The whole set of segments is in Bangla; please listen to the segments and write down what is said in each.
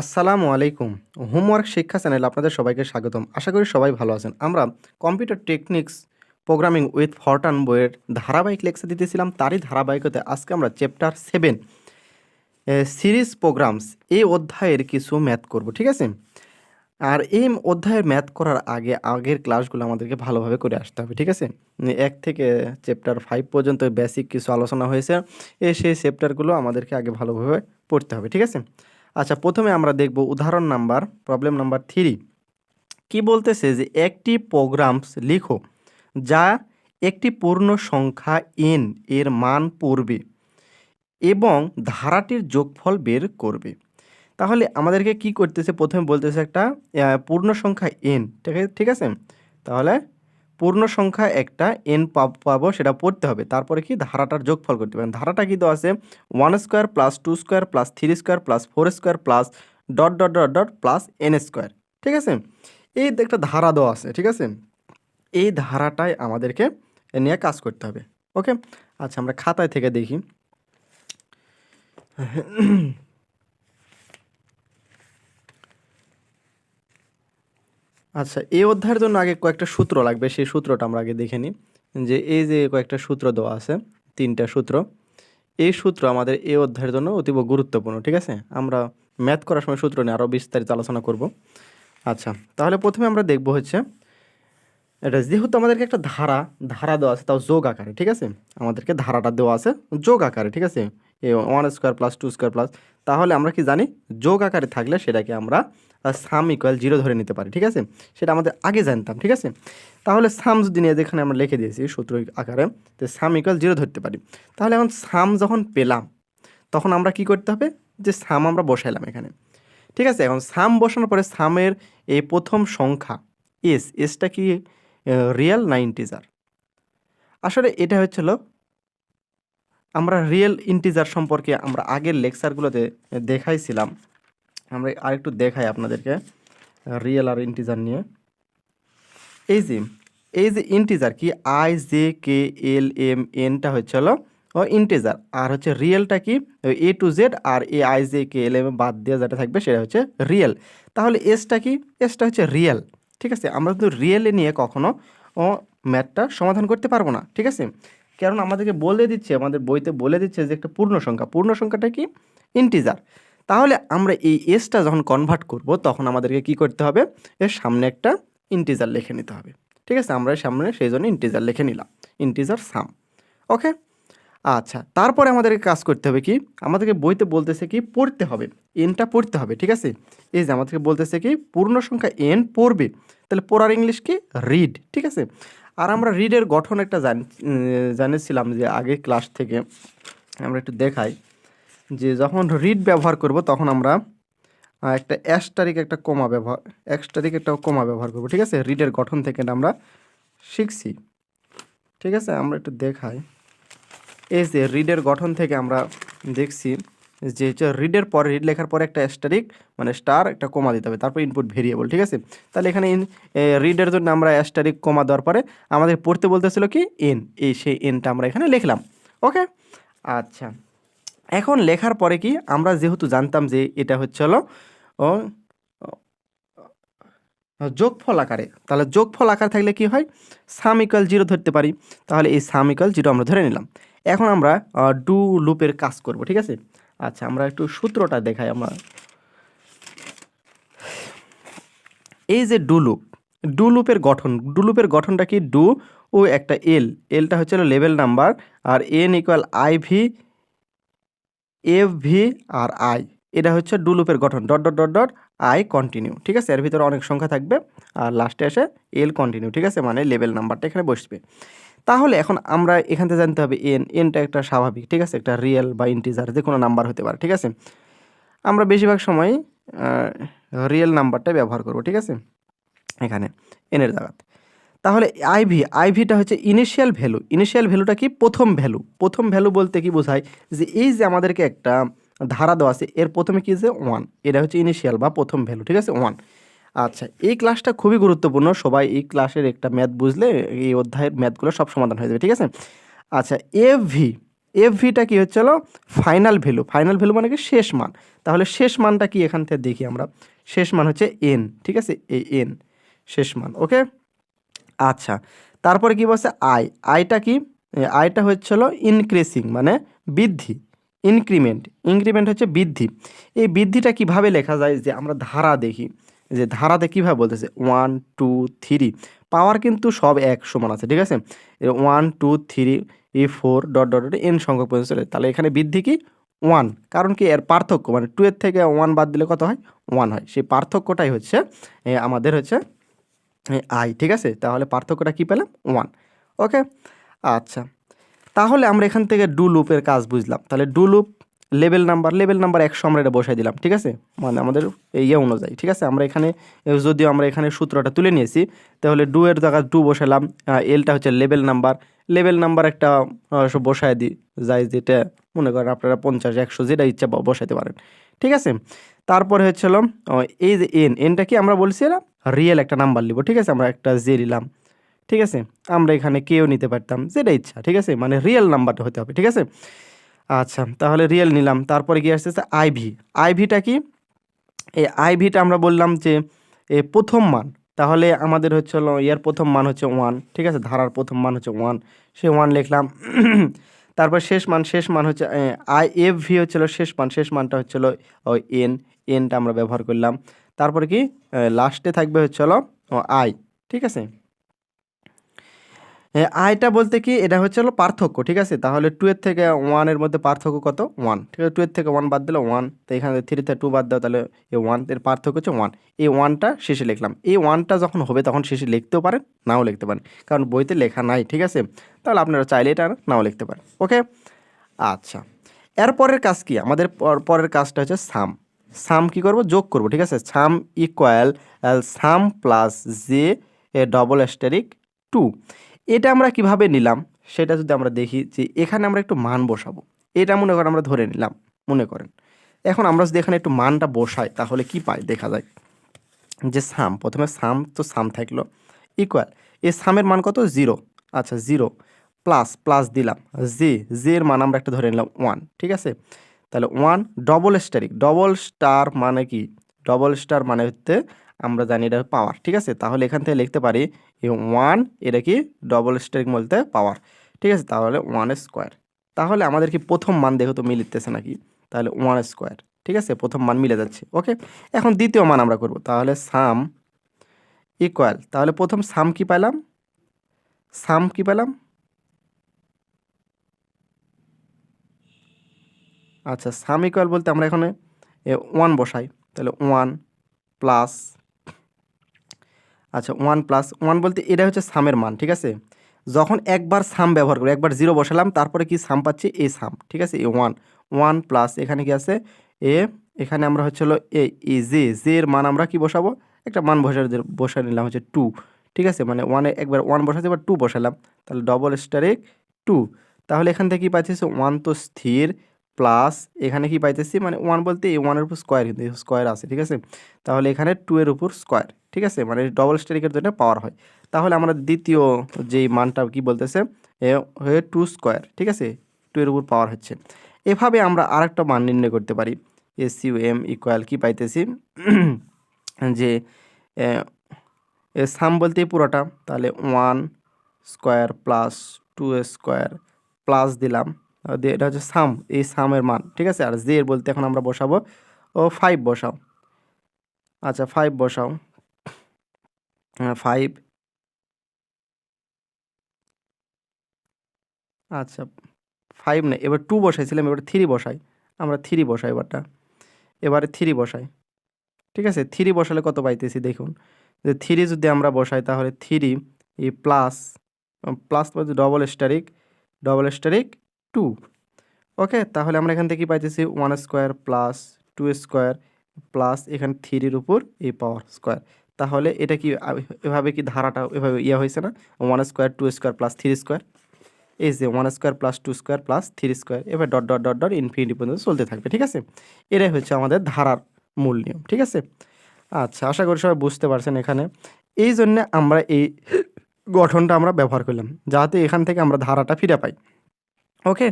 আসসালামু আলাইকুম। হোমওয়ার্ক শিক্ষা চ্যানেলে আপনাদের সবাইকে স্বাগতম। আশা করি সবাই ভালো আছেন। আমরা computer techniques programming with Fortran বইয়ের ধারাবাহিক লেকচার দিতেছিলাম। তারই ধারাবাহিকতে আজকে আমরা চ্যাপ্টার সেভেন সিরিজ প্রোগ্রামস এই অধ্যায়ের কিছু ম্যাথ করব, ঠিক আছে? আর এই অধ্যায়ের ম্যাথ করার আগে আগের ক্লাসগুলো আমাদেরকে ভালোভাবে করে আসতে হবে, ঠিক আছে? এক থেকে চ্যাপ্টার ফাইভ পর্যন্ত বেসিক কিছু আলোচনা হয়েছে। এ, সেই চ্যাপ্টারগুলো আমাদেরকে আগে ভালোভাবে পড়তে হবে, ঠিক আছে? আচ্ছা প্রথমে আমরা দেখব উদাহরণ নাম্বার প্রবলেম নাম্বার থ্রি কি বলতেছে যে একটি প্রোগ্রামস লিখো যা একটি পূর্ণ সংখ্যা এন এর মান পড়বে এবং ধারাটির যোগফল বের করবে। তাহলে আমাদেরকে কি করতেছে? প্রথমে বলতেছে একটা পূর্ণ সংখ্যা এন ঠিক আছে? ঠিক আছে? তাহলে পূর্ণ সংখ্যা একটা এন পাবো, সেটা পড়তে হবে। তারপরে কি? ধারাটার যোগফল করতে হবে। ধারাটা কি দেওয়া আছে one square plus two square plus three square plus four square plus dot dot dot dot plus N square ঠিক আছে? এই একটা ধারা দেওয়া আছে, ঠিক আছে? এই ধারাটাই আমাদেরকে নিয়ে কাজ করতে হবে। ওকে? আচ্ছা আমরা খাতায় থেকে দেখি। আচ্ছা এই অধ্যায়ের জন্য আগে কয়েকটা সূত্র লাগবে, সেই সূত্রটা আমরা আগে দেখে নিই। যে এই যে কয়েকটা সূত্র দেওয়া আছে, তিনটা সূত্র, এই সূত্র আমাদের এই অধ্যায়ের জন্য অতীব গুরুত্বপূর্ণ, ঠিক আছে? আমরা ম্যাথ করার সময় সূত্র নিয়ে আরও বিস্তারিত আলোচনা করব। আচ্ছা তাহলে প্রথমে আমরা দেখব হচ্ছে এটা যেহেতু আমাদেরকে একটা ধারা ধারা দেওয়া আছে, তাও যোগ আকারে, ঠিক আছে? আমাদেরকে ধারাটা দেওয়া আছে যোগ আকারে, ঠিক আছে? A one square plus two square plus তাহলে আমরা কি জানি? যোগ আকারে থাকলে সেটাকে আমরা সাম ইকুয়াল জিরো ধরে নিতে পারি, ঠিক আছে? সেটা আমাদের আগে জানতাম, ঠিক আছে? তাহলে সাম যদি নিয়ে যেখানে আমরা লিখে দিয়েছি সূত্র আকারে, তো সাম ইকুয়াল জিরো ধরতে পারি। তাহলে এখন সাম যখন পেলাম, তখন আমরা কি করতে হবে? যে সাম আমরা বসাইলাম এখানে। ঠিক আছে? এখন সাম বসানোর পরে সামের এই প্রথম সংখ্যা এস এসটা কি রিয়েল না ইন্টিজার আসলে এটা হচ্ছিল, আমরা রিয়েল ইন্টিজার সম্পর্কে আমরা আগের লেকচারগুলোতে দেখাইছিলাম। আমরা আরেকটু দেখাই আপনাদেরকে, রিয়েল আর ইন্টিজার নিয়ে। এই যে এই যে ইন্টিজার কি? I, J, K, L, M এনটা হচ্ছে হলো ও ইন্টিজার। আর হচ্ছে রিয়েলটা কি? A to Z R A, I, J, K, L, M বাদ দিয়ে যেটা থাকবে সেটা হচ্ছে রিয়েল। তাহলে এসটা কি? এসটা হচ্ছে রিয়েল। ঠিক আছে? আমরা কিন্তু রিয়েলে নিয়ে কখনো, ও ম্যাথটা সমাধান করতে পারব না, ঠিক আছে? কারণ আমাদেরকে বলে দিচ্ছে, আমাদের বইতে বলে দিচ্ছে যে একটা পূর্ণ সংখ্যা। পূর্ণ সংখ্যাটা কি? ইন্টিজার তাহলে আমরা এই এসটা যখন কনভার্ট করব, তখন আমাদেরকে কি করতে হবে? এর সামনে একটা ইন্টিজার লিখে নিতে হবে। ঠিক আছে? আমরা সামনে সেই জন্য ইন্টিজার লিখে নিলাম। ইন্টিজার সাম ওকে আচ্ছা তারপরে আমাদেরকে কাজ করতে হবে কি? আমাদেরকে বইতে বলতেছে কি? পড়তে হবে। এনটা পড়তে হবে, ঠিক আছে? এই যে আমাদেরকে বলতেছে কি? পূর্ণ সংখ্যা এন পড়বে। তাহলে পড়ার ইংলিশ কি? রিড ঠিক আছে? আর আমরা রিডের গঠন একটা জান জানিয়েছিলাম যে আগে ক্লাস থেকে আমরা একটু দেখাই। যে যখন রিড ব্যবহার করব, তখন আমরা একটা অ্যাস্টারিক একটা কমা ব্যবহার অ্যাস্টারিক একটা কমা ব্যবহার করব, ঠিক আছে? রিডের গঠন থেকে আমরা শিখছি। ঠিক আছে? আমরা একটু দেখাই। এই যে রিডের গঠন থেকে আমরা দেখছি যে হচ্ছে রিডের পরে রিড লেখার পরে একটা অ্যাস্টারিক মানে স্টার একটা কমা দিতে হবে, তারপর ইনপুট ভেরিয়েবল ঠিক আছে? তাহলে এখানে ইন রিডের জন্য আমরা অ্যাস্টারিক কমা দেওয়ার পরে আমাদের পড়তে বলতেছিল কি? এন এই সেই এনটা আমরা এখানে লিখলাম ওকে আচ্ছা এখন লেখার পরে কি? আমরা যেহেতু জানতাম যে এটা হচ্ছে হলো, ও যোগফল আকারে, তাহলে যোগফল আকার থাকলে কি হয়? সাম ইকুয়াল জিরো ধরতে পারি, তাহলে এই সাম ইকুয়াল জিরো আমরা ধরে নিলাম। এখন আমরা ডু লুপের কাজ করব, ঠিক আছে? আচ্ছা আমরা একটু সূত্রটা দেখাই আমরা। এই যে ডু লুপ ডু লুপের গঠন ডু লুপের গঠনটা কি? ডু ও একটা এল এলটা হচ্ছে লেভেল নাম্বার আর N equal I V F V R I এটা হচ্ছে ডু লুপের গঠন dot dot dot dot I continue ঠিক আছে? এর ভিতরে অনেক সংখ্যা থাকবে আর লাস্টে এসে এল কন্টিনিউ ঠিক আছে? মানে লেভেল নাম্বারটা এখানে বসবে। তাহলে এখন আমরা এখান থেকে জানতে হবে এন এনটা একটা স্বাভাবিক, ঠিক আছে? একটা রিয়েল বা ইন্টিজার যে কোনো নাম্বার হতে পারে, ঠিক আছে? আমরা বেশিরভাগ সময় রিয়েল নাম্বারটা ব্যবহার করব, ঠিক আছে? এখানে এনের জায়গাতে। তাহলে আইভি আইভিটা হচ্ছে ইনিশিয়াল ভ্যালু ইনিশিয়াল ভ্যালুটা কি? প্রথম ভ্যালু প্রথম ভ্যালু বলতে কি বোঝায় যে এই যে আমাদেরকে একটা ধারা দেওয়া আছে, এর প্রথমে কি আছে ওয়ান এটা হচ্ছে ইনিশিয়াল বা প্রথম ভ্যালু ঠিক আছে? ওয়ান আচ্ছা এই ক্লাসটা খুবই গুরুত্বপূর্ণ। সবাই এই ক্লাসের একটা ম্যাথ বুঝলে এই অধ্যায়ের ম্যাথগুলো সব সমাধান হয়ে যাবে, ঠিক আছে? আচ্ছা এফ ভি এফ ভিটা কী হচ্ছিল ফাইনাল ভ্যালু ফাইনাল ভ্যালু মানে কি? শেষ মান। তাহলে শেষ মানটা কি? এখান থেকে দেখি আমরা। শেষ মান হচ্ছে এন ঠিক আছে? এই এন শেষ মান ওকে আচ্ছা তারপরে কি বলছে? আই আইটা কি? আইটা হচ্ছিল ইনক্রিসিং মানে বৃদ্ধি ইনক্রিমেন্ট ইনক্রিমেন্ট হচ্ছে বৃদ্ধি। এই বৃদ্ধিটা কীভাবে লেখা যায়? যে আমরা ধারা দেখি। যে ধারাতে কীভাবে বলতেছে ওয়ান টু থ্রি পাওয়ার কিন্তু সব এক সমান আছে, ঠিক আছে? ওয়ান টু থ্রি ই four dot dot dot N সংখ্যক পর্যন্ত চলে। তাহলে এখানে বৃদ্ধি কি? ওয়ান কারণ কি এর পার্থক্য মানে টু এর থেকে ওয়ান বাদ দিলে কত হয়? ওয়ান হয়। সেই পার্থক্যটাই হচ্ছে আমাদের হচ্ছে আই ঠিক আছে? তাহলে পার্থক্যটা কী পেলাম? ওয়ান ওকে আচ্ছা। তাহলে আমরা এখান থেকে ডু লুপের কাজ বুঝলাম। তাহলে do loop level number level number একশো আমরা এটা বসাই দিলাম, ঠিক আছে? মানে আমাদের ইয়ে অনুযায়ী, ঠিক আছে? আমরা এখানে যদিও আমরা এখানে সূত্রটা তুলে নিয়েছি, তাহলে ডু এর জায়গায় ডু বসালাম এলটা হচ্ছে লেভেল নাম্বার। লেভেল নাম্বার একটা বসায় দিই যাই যেটা, মনে করেন আপনারা পঞ্চাশ, একশো যেটা ইচ্ছা বসাতে পারেন, ঠিক আছে? তারপরে হচ্ছিল এই যে এন এনটা কি আমরা বলছিলাম রিয়েল একটা নাম্বার নিব ঠিক আছে? আমরা একটা জে নিলাম, ঠিক আছে? আমরা এখানে কেউ নিতে পারতাম, যেটা ইচ্ছা, ঠিক আছে? মানে রিয়েল নাম্বারটা হতে হবে, ঠিক আছে? আচ্ছা তাহলে রিয়েল নিলাম। তারপরে কি আসতেছে আইভি আইভিটা কি? এই আইভিটা আমরা বললাম যে, এ প্রথম মান। তাহলে আমাদের হচ্ছে হলো, ইয়ার প্রথম মান হচ্ছে ওয়ান ঠিক আছে? ধারার প্রথম মান হচ্ছে ওয়ান সে ওয়ান লিখলাম। তারপর শেষ মান শেষ মান হচ্ছে আই এফ ভি হচ্ছিল শেষ মান। শেষ মানটা হচ্ছিল ওই এন এনটা আমরা ব্যবহার করলাম। তারপরে কি? লাস্টে থাকবে হচ্ছে হলো আই ঠিক আছে? আইটা বলতে কি, এটা হচ্ছে হলো পার্থক্য, ঠিক আছে? তাহলে টু এর থেকে ওয়ানের মধ্যে পার্থক্য কত? ওয়ান ঠিক আছে? টু এর থেকে ওয়ান বাদ দিলে ওয়ান তো এখানে থ্রি থেকে টু বাদ দাও, তাহলে এই ওয়ানের পার্থক্য হচ্ছে ওয়ান এই ওয়ানটা শেষে লিখলাম। এই ওয়ানটা যখন হবে, তখন শেষে লিখতেও পারেন, নাও লিখতে পারেন। কারণ বইতে লেখা নাই, ঠিক আছে? তাহলে আপনারা চাইলে এটা নাও লিখতে পারেন ওকে আচ্ছা এরপরের কাজ কি? আমাদের পর- পরের কাজটা হচ্ছে সাম সাম কি করব? যোগ করব, ঠিক আছে? Sum equal sum plus J double asterisk two এটা আমরা কীভাবে নিলাম? সেটা যদি আমরা দেখি যে এখানে আমরা একটু মান বসাবো। এটা মনে করেন আমরা ধরে নিলাম, মনে করেন। এখন আমরা যদি এখানে একটু মানটা বসাই, তাহলে কি পাই? দেখা যায় যে সাম প্রথমে সাম তো সাম থাকল ইকুয়াল এই সামের মান কত? জিরো আচ্ছা জিরো প্লাস প্লাস দিলাম। জে জে এর মান আমরা একটা ধরে নিলাম ওয়ান ঠিক আছে? তাহলে one double asterisk double star মানে কি? ডবল স্টার মানে হচ্ছে আমরা জানি এটা পাওয়ার ঠিক আছে? তাহলে এখান থেকে লিখতে পারি এই ওয়ান এটা কি ডবল স্টারিক বলতে পাওয়ার ঠিক আছে? তাহলে ওয়ান স্কোয়ার তাহলে আমাদের কি প্রথম মান দেখো তো মিলিতেছে নাকি? তাহলে ওয়ান স্কোয়ার ঠিক আছে? প্রথম মান মিলে যাচ্ছে ওকে এখন দ্বিতীয় মান আমরা করব, তাহলে সাম ইকুয়াল তাহলে প্রথম সাম কি পেলাম? সাম কি পেলাম? আচ্ছা সাম ইকুয়াল বলতে আমরা এখানে ওয়ান বসাই, তাহলে ওয়ান প্লাস আচ্ছা ওয়ান প্লাস ওয়ান বলতে এটা হচ্ছে সামের মান, ঠিক আছে? যখন একবার সাম ব্যবহার করি, একবার জিরো বসালাম, তারপরে কি সাম পাচ্ছি? এ সাম ঠিক আছে? এ ওয়ান ওয়ান প্লাস এখানে কি আছে? এ এখানে আমরা হচ্ছে হলো এ ই জে জে এর মান আমরা কি বসাবো? একটা মান বসে বসে নিলাম হচ্ছে টু ঠিক আছে? মানে ওয়ানে একবার ওয়ান বসাতে এবার টু বসালাম, তাহলে ডবল স্টারেক টু তাহলে এখান থেকে কি পাইতেছি ওয়ান তো স্থির প্লাস এখানে কি পাইতেছি? মানে ওয়ান বলতে এই ওয়ানের উপর স্কোয়ার কিন্তু স্কোয়ার আছে, ঠিক আছে? তাহলে এখানে টু এর উপর স্কোয়ার ঠিক আছে? মানে ডবল স্টারিকের জন্য পাওয়ার হয়। তাহলে আমরা দ্বিতীয় যেই মানটা কি বলতেছে? এ হয়ে টু স্কোয়ার ঠিক আছে? টু এর উপর পাওয়ার হচ্ছে। এভাবে আমরা আরেকটা মান নির্ণয় করতে পারি। এস ইউ এম ইকুয়াল কি পাইতেছি? যে সাম বলতে পুরোটা। তাহলে one square plus two square plus দিলাম। এটা হচ্ছে সাম, এই সামের মান, ঠিক আছে? আর জে এর বলতে এখন আমরা বসাবো, ও ফাইভ বসাও। আচ্ছা ফাইভ বসাও। ফাইভ আচ্ছা ফাইভ না এবার টু বসাইছিলাম, এবার থ্রি বসাই। আমরা থ্রি বসাই এবারটা। এবারে থ্রি বসাই। ঠিক আছে? থ্রি বসালে কত পাইতেছি? দেখুন। যে থ্রি যদি আমরা বসাই, তাহলে three plus plus double asterisk double asterisk two okay তাহলে আমরা এখান থেকে পাইতেছি one square plus two square plus এখানে থ্রির উপর এই পাওয়ার স্কোয়ার তাহলে এটা কি, এভাবে কি ধারাটা এভাবে ইয়ে হয়েছে না? One square two square plus three square এই যে one square plus two square plus three square এবার dot dot dot dot infinity পর্যন্ত চলতে থাকবে, ঠিক আছে? এটাই হচ্ছে আমাদের ধারার মূল নিয়ম, ঠিক আছে? আচ্ছা আশা করি সবাই বুঝতে পারছেন এখানে। এই জন্যে আমরা এই গঠনটা আমরা ব্যবহার করলাম, যাতে এখান থেকে আমরা ধারাটা ফিরে পাই। ওকে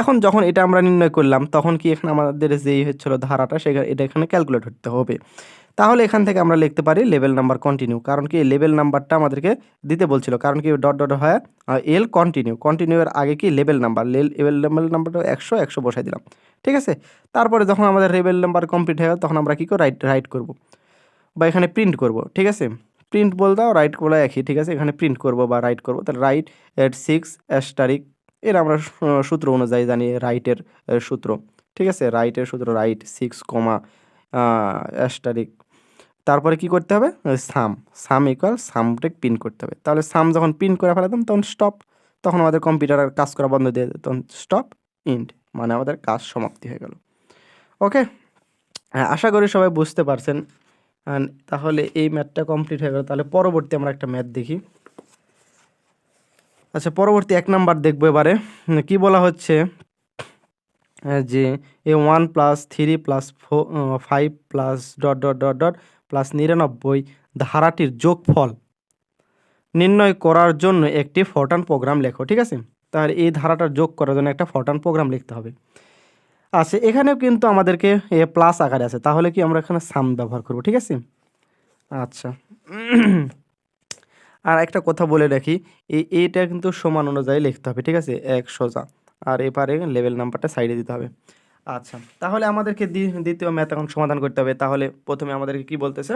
এখন যখন এটা আমরা নির্ণয় করলাম, তখন কি এখানে আমাদের যেই হচ্ছিল ধারাটা সেখানে এটা এখানে ক্যালকুলেট করতে হবে। তাহলে এখান থেকে আমরা লিখতে পারি লেভেল নাম্বার কন্টিনিউ কারণ কি লেভেল নাম্বারটা আমাদেরকে দিতে বলছিল, কারণ কি ডট ডট হয় এল কন্টিনিউ কন্টিনিউ এর আগে কি লেভেল নাম্বার লেভেল লেভেল নাম্বারটা একশো একশো বসাই দিলাম, ঠিক আছে? তারপরে যখন আমাদের লেভেল নাম্বার কমপ্লিট হয়ে তখন আমরা কী করে রাইট রাইট করব, বা এখানে প্রিন্ট করব, ঠিক আছে? প্রিন্ট বলতেও রাইট বলা একই, ঠিক আছে? এখানে প্রিন্ট করব বা রাইট করব, তাহলে রাইট এট সিক্স তারিখ এর আমরা সূত্র অনুযায়ী জানি রাইটের সূত্র। ঠিক আছে? রাইটের সূত্র রাইট সিক্স কমা অ্যাস্টারিক তারপরে কি করতে হবে? সাম সাম ইকুয়াল সামটা পিন করতে হবে। তাহলে সাম যখন পিন করে ফেলাতাম, তখন স্টপ তখন আমাদের কম্পিউটার আর কাজ করা বন্ধ দিয়ে তখন স্টপ ইন্ড মানে আমাদের কাজ সমাপ্তি হয়ে গেল। ওকে? আশা করি সবাই বুঝতে পারছেন। তাহলে এই ম্যাথটা কমপ্লিট হয়ে গেল। তাহলে পরবর্তী আমরা একটা ম্যাথ দেখি। আচ্ছা পরবর্তী এক নাম্বার দেখব এবারে। কি বলা হচ্ছে? যে a one plus three plus five plus dot dot dot dot plus নিরানব্বই ধারাটির যোগফল নির্ণয় করার জন্য একটি ফরটান প্রোগ্রাম লেখো, ঠিক আছে? তাহলে এই ধারাটার যোগ করার জন্য একটা ফরটান প্রোগ্রাম লিখতে হবে। আচ্ছা এখানেও কিন্তু আমাদেরকে এ প্লাস আকারে আছে, তাহলে কি আমরা এখানে সাম ব্যবহার করব, ঠিক আছে? আচ্ছা। আর একটা কথা বলে রাখি এই এটা কিন্তু সমান অনুযায়ী লিখতে হবে, ঠিক আছে? এক সোজা। আর এপারে লেভেল নাম্বারটা সাইডে দিতে হবে। আচ্ছা তাহলে আমাদেরকে দ্বি- দ্বিতীয় ম্যাথ এখন সমাধান করতে হবে। তাহলে প্রথমে আমাদেরকে কি বলতেছে?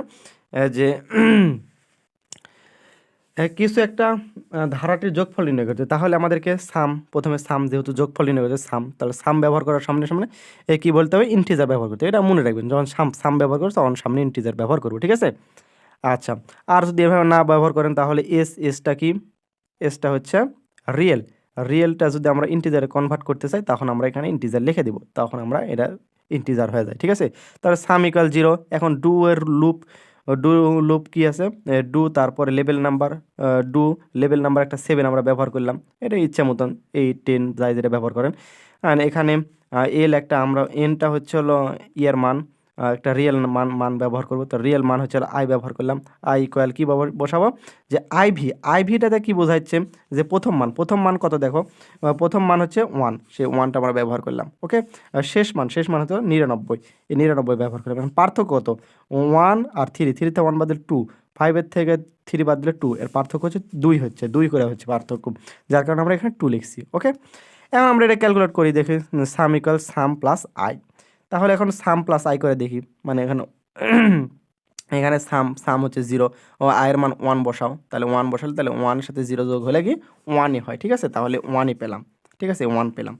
যে কিছু একটা ধারাটির যোগফল নির্ণয় করতে তাহলে আমাদেরকে সাম প্রথমে সাম যেহেতু যোগফল নির্ণয় করতে সাম তাহলে সাম ব্যবহার করার সামনে সামনে কী বলতে হবে? ইন্টিজার ব্যবহার করতে। এটা মনে রাখবেন, যখন সাম সাম ব্যবহার করছ, তখন সামনে ইন্টিজার ব্যবহার করব, ঠিক আছে? আচ্ছা আর যদি এভাবে না ব্যবহার করেন তাহলে এস এসটা কি? এসটা হচ্ছে রিয়েল রিয়েলটা যদি আমরা ইন্টিজারে কনভার্ট করতে চাই, তখন আমরা এখানে ইন্টিজার লিখে দিব। তখন আমরা এটা ইন্টিজার হয়ে যায়, ঠিক আছে? তাহলে সাম ইকাল জিরো এখন ডু এর লুপ ডু লুপ কি আছে? ডু তারপরে level number do level number একটা সেভেন আমরা ব্যবহার করলাম। এটা ইচ্ছা মতন, এই টেন যাই যেটা ব্যবহার করেন। এখানে এল একটা আমরা এনটা হচ্ছে হলো ইয়ার মান। একটা রিয়েল মান মান ব্যবহার করব। তো রিয়েল মান হচ্ছে আই ব্যবহার করলাম। আই ইকুয়াল কী বসাবো? যে আইভি আইভিটাতে কী বোঝাচ্ছে? যে প্রথম মান প্রথম মান কত দেখো? প্রথম মান হচ্ছে ওয়ান সেই ওয়ানটা আমরা ব্যবহার করলাম ওকে শেষ মান শেষ মান হচ্ছে নিরানব্বই। এই নিরানব্বই ব্যবহার করলাম। এখন পার্থক্য কত? ওয়ান আর থ্রি থ্রিতে ওয়ান বাদ দিলে টু ফাইভের থেকে থ্রি বাদ দিলে টু এর পার্থক্য হচ্ছে দুই হচ্ছে, দুই করে হচ্ছে পার্থক্য। যার কারণে আমরা এখানে টু লিখছি ওকে এখন আমরা এটা ক্যালকুলেট করি, দেখি sum equal sum plus I তাহলে এখন সাম প্লাস আই করে দেখি। মানে এখানে এখানে সাম সাম হচ্ছে জিরো ও আয়ের মান ওয়ান বসাও। তাহলে ওয়ান বসালে তাহলে ওয়ানের সাথে জিরো যোগ হলে কি? ওয়ানই হয়, ঠিক আছে? তাহলে ওয়ানই পেলাম। ঠিক আছে? ওয়ান পেলাম।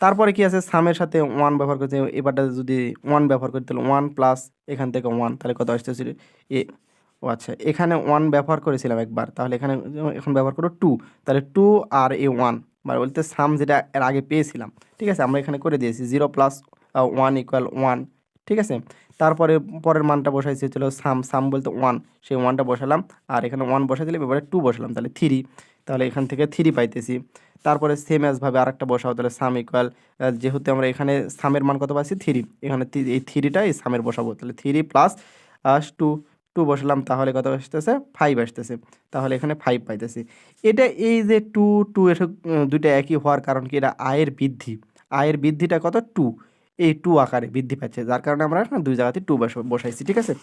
তারপরে কি আছে? সামের সাথে ওয়ান ব্যবহার করতে এবারটা যদি ওয়ান ব্যবহার করি, তাহলে ওয়ান প্লাস এখান থেকে ওয়ান তাহলে কত আসতেছিল এ, ও আচ্ছা এখানে ওয়ান ব্যবহার করেছিলাম একবার। তাহলে এখানে এখন ব্যবহার করো টু তাহলে টু আর এ ওয়ান মানে বলতে সাম যেটা এর আগে পেয়েছিলাম। ঠিক আছে? আমরা এখানে করে দিয়েছি। Zero plus one equal one ঠিক আছে? তারপরে পরের মানটা বসাইছি ছিল সাম সাম বলতে ওয়ান সেই ওয়ানটা বসালাম, আর এখানে ওয়ান বসাই দিলে এবারে টু বসালাম, তাহলে থ্রি তাহলে এখান থেকে থ্রি পাইতেছি। তারপরে সেম অ্যাজভাবে আরেকটা বসাও, তাহলে সাম ইকুয়াল যেহেতু আমরা এখানে সামের মান কত পাচ্ছি? থ্রি এখানে এই থ্রিটা এই সামের বসাবো, তাহলে থ্রি প্লাস টু টু বসালাম, তাহলে কত আসতেছে? ফাইভ আসতেছে, তাহলে এখানে ফাইভ পাইতেছি। এটা এই যে টু টু এসব দুইটা একই হওয়ার কারণ কি? এটা আয়ের বৃদ্ধি। আয়ের বৃদ্ধিটা কত? টু এই টু আকারে বৃদ্ধি পাচ্ছে। যার কারণে আমরা না দুই জায়গাতে টু বসাইছি, ঠিক আছে?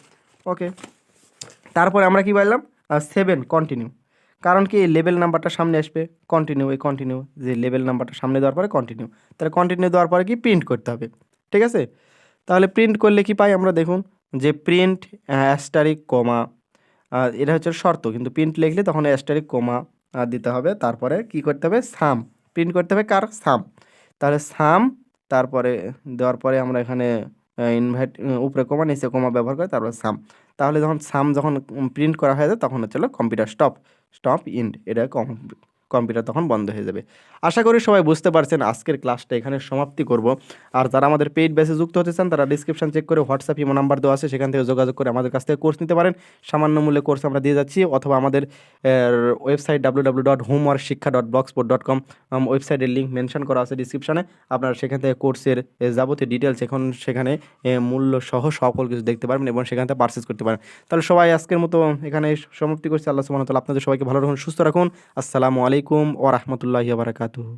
ওকে তারপরে আমরা কি পাইলাম সেভেন কন্টিনিউ কারণ কি এই লেভেল নাম্বারটা সামনে আসবে কন্টিনিউ এই কন্টিনিউ যে লেভেল নাম্বারটা সামনে দেওয়ার পরে কন্টিনিউ তাহলে কন্টিনিউ দেওয়ার পরে কি প্রিন্ট করতে হবে, ঠিক আছে? তাহলে প্রিন্ট করলে কি পাই আমরা দেখুন, যে প্রিন্ট অ্যাস্টারিক কমা এটা হচ্ছে শর্ত। কিন্তু প্রিন্ট লিখলে তখন অ্যাস্টারিক কমা দিতে হবে। তারপরে কি করতে হবে? সাম প্রিন্ট করতে হবে কার? সাম তাহলে সাম তারপরে দেওয়ার পরে আমরা এখানে ইনভাইট উপরে কমা নিচে কমা ব্যবহার করে তারপরে সাম তাহলে যখন সাম যখন প্রিন্ট করা হয়ে যায়, তখন হচ্ছে কম্পিউটার স্টপ স্টপ ইন্ড এটা কম্পিউটার তখন বন্ধ হয়ে যাবে। আশা করি সবাই বুঝতে পারছেন আজকের ক্লাসটা এখানে সমাপ্তি করব। আর যারা আমাদের পেইড বেসে যুক্ত হতে চান, তারা ডিসক্রিপশন চেক করে হোয়াটসঅ্যাপ ইমো নাম্বার দেওয়া আছে, সেখান থেকে যোগাযোগ করে আমাদের কাছ থেকে কোর্স নিতে পারেন। সামান্য মূল্যে কোর্স আমরা দিয়ে যাচ্ছি, অথবা আমাদের website W W dot home homework Shiksha dot blogspot dot com ওয়েবসাইটের লিঙ্ক মেনশন করা আছে ডিসক্রিপশনে আপনারা সেখান থেকে কোর্সের যাবতীয় ডিটেলস এখন সেখানে মূল্য সহ সকল কিছু দেখতে পারবেন এবং সেখান থেকে পারচেস করতে পারেন। তাহলে সবাই আজকের মতো এখানে সমাপ্তি করছি। আল্লাহ তাআলা আপনাদের সবাইকে ভালো রাখুন, সুস্থ রাখুন। আসসালামু আলাইকুম। ওয়া রাহমাতুল্লাহি ওয়া বারাকাতুহু।